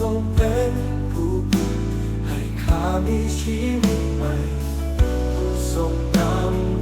ทรงเป็นผู้ให้ข้ามีชีวิตใหม่ทรงนำ